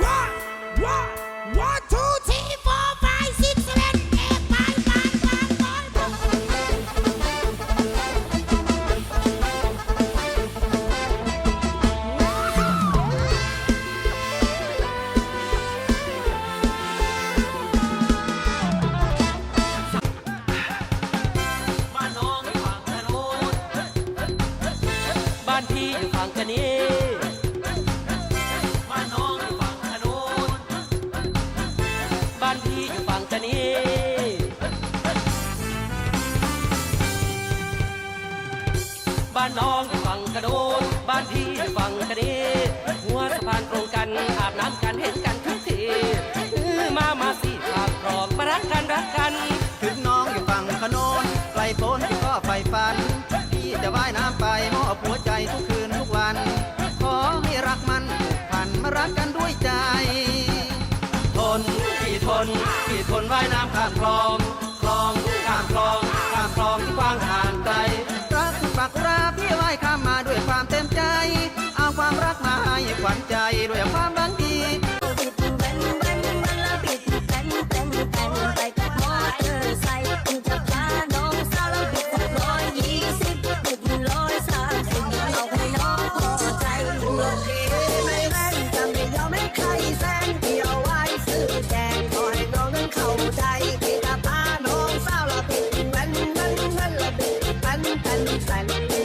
บ้านน้องอยู่ฝั่งถนนบ้านพี่อยู่ฝั่งกันนี้ นี้ บ้านน้องฝั่งกระโดนบ้านพี่ฝั่งกันนี้หัวสะพานตรงกัน อาบน้ำกันเห็นกันทุกทีมา มาสิฝากครองมารักกันรักกัน ถึงน้องอยู่ฝั่งขนนไกลโพ้นที่ก็ไฟฟัน พี่จะว่ายน้ำไปมอบหัวใจทุกคืนทุกวัน ขอให้รักมันผูกพันมารักกันด้วยใจ นพี่ทนว่ายน้ำข้ามคลองคลองข้ามคลองข้ามคลองที่กว้างห่างไกลรักปักราพี่ว่ายข้ามมาด้วยความเต็มใจ เอาความรักมาให้ขวัญใจด้วยความ พี่